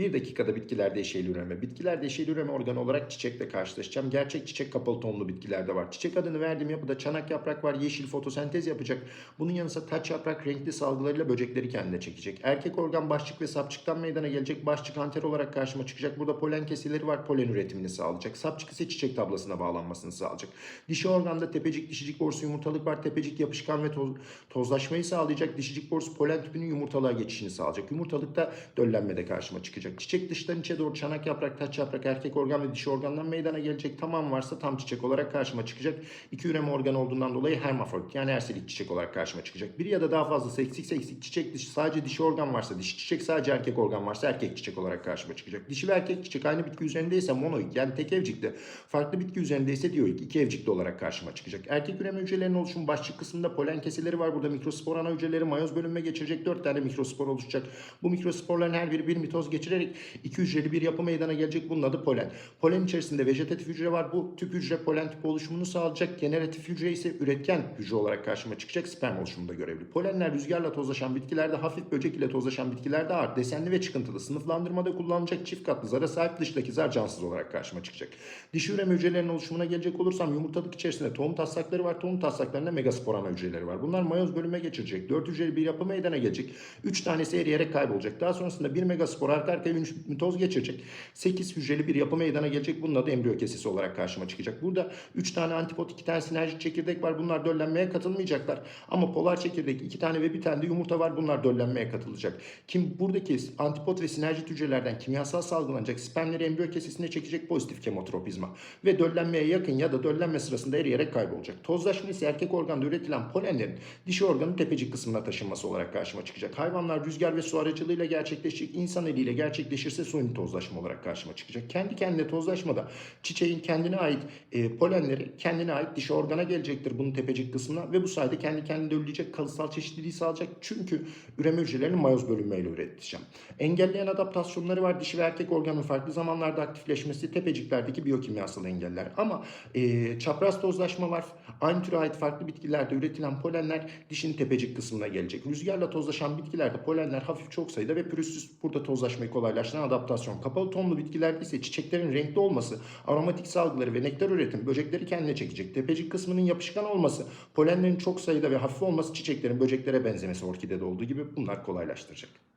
Bir dakikada bitkilerde eşeğli üreme. Bitkilerde eşeğli üreme organı olarak çiçekle karşılaşacağım. Gerçek çiçek kapalı tonlu bitkilerde var. Çiçek adını verdiğim yapıda çanak yaprak var. Yeşil fotosentez yapacak. Bunun yanı sıra taç yaprak renkli salgılarıyla böcekleri kendine çekecek. Erkek organ başçık ve sapçıktan meydana gelecek. Başçık anter olarak karşıma çıkacak. Burada polen kesileri var. Polen üretimini sağlayacak. Sapçık ise çiçek tablasına bağlanmasını sağlayacak. Dişi organda tepecik, dişicik borusu yumurtalık var. Tepecik yapışkan ve toz, tozlaşmayı sağlayacak. Dişicik borusu polen tüpünün yumurtalığa geçişini sağlayacak. Yumurtalıkta döllenmede karşıma çıkacak. Çiçek dıştan içe doğru çanak yaprak, taç yaprak, erkek organ ve dişi organdan meydana gelecek. Tamam varsa tam çiçek olarak karşıma çıkacak. İki üreme organı olduğundan dolayı hermafrodit yani erselik çiçek olarak karşıma çıkacak. Bir ya da daha fazla eksik seksik çiçek dışı sadece dişi organ varsa dişi çiçek sadece erkek organ varsa erkek çiçek olarak karşıma çıkacak. Dişi ve erkek çiçek aynı bitki üzerindeyse monoik yani tek evcikli. Farklı bitki üzerindeyse dioik iki evcikli olarak karşıma çıkacak. Erkek üreme hücrelerinin oluşum başlık kısmında polen keseleri var. Burada mikrospor ana hücreleri mayoz bölünme geçirecek. Dört tane mikrospor oluşacak. Bu mikrosporların her biri bir mitoz geçirerek iki hücreli bir yapı meydana gelecek. Bunun adı polen. Polen içerisinde vejetatif hücre var. Bu tüp hücre polen tüpü oluşumunu sağlayacak. Generatif hücre ise üretken hücre olarak karşıma çıkacak. Sperm oluşumunda görevli. Polenler rüzgarla tozlaşan bitkilerde hafif böcek ile tozlaşan bitkilerde ağır, desenli ve çıkıntılı. Sınıflandırmada kullanılacak çift katlı zara sahip dıştaki zar cansız olarak karşıma çıkacak. Dişi üreme hücrelerinin oluşumuna gelecek olursam yumurtalık içerisinde tohum taslakları var. Tohum taslaklarında megaspor ana hücreleri var. Bunlar mayoz bölüme geçirecek. Dört hücreli bir yapı meydana gelecek. Üç tanesi eriyerek kaybolacak. Daha sonrasında bir megaspor arka üç mitoz geçirecek. Sekiz hücreli bir yapı meydana gelecek. Bunun adı embriyo kesesi olarak karşıma çıkacak. Burada üç tane antipot, iki tane sinerjik çekirdek var. Bunlar döllenmeye katılmayacaklar. Ama polar çekirdek iki tane ve bir tane de yumurta var. Bunlar döllenmeye katılacak. Kim buradaki antipot ve sinerjik hücrelerden kimyasal salgılanacak spermleri embriyo kesesine çekecek pozitif kemotropizma ve döllenmeye yakın ya da döllenme sırasında eriyerek kaybolacak. Tozlaşma ise erkek organda üretilen polenlerin dişi organın tepecik kısmına taşınması olarak karşıma çıkacak. Hayvanlar rüzgar ve su aracılığıyla gerçekleşecek. İnsan eliyle gerçekleşirse suni tozlaşma olarak karşıma çıkacak. Kendi kendine tozlaşmada çiçeğin kendine ait e, polenleri kendine ait dişi organa gelecektir bunun tepecik kısmına ve bu sayede kendi kendine üreyecek kalıtsal çeşitliliği sağlayacak. Çünkü üreme hücrelerini mayoz bölünmeyle üreteceğim. Engelleyen adaptasyonları var. Dişi ve erkek organın farklı zamanlarda aktifleşmesi tepeciklerdeki biyokimyasal engeller. Ama e, çapraz tozlaşma var. Aynı türe ait farklı bitkilerde üretilen polenler dişin tepecik kısmına gelecek. Rüzgarla tozlaşan bitkilerde polenler hafif çok sayıda ve pürüzsüz burada tozlaşmayı kolaylaştıran adaptasyon. Kapalı tonlu bitkilerde ise çiçeklerin renkli olması, aromatik salgıları ve nektar üretim böcekleri kendine çekecek. Tepecik kısmının yapışkan olması, polenlerin çok sayıda ve hafif olması çiçeklerin böceklere benzemesi orkidede olduğu gibi bunlar kolaylaştıracak.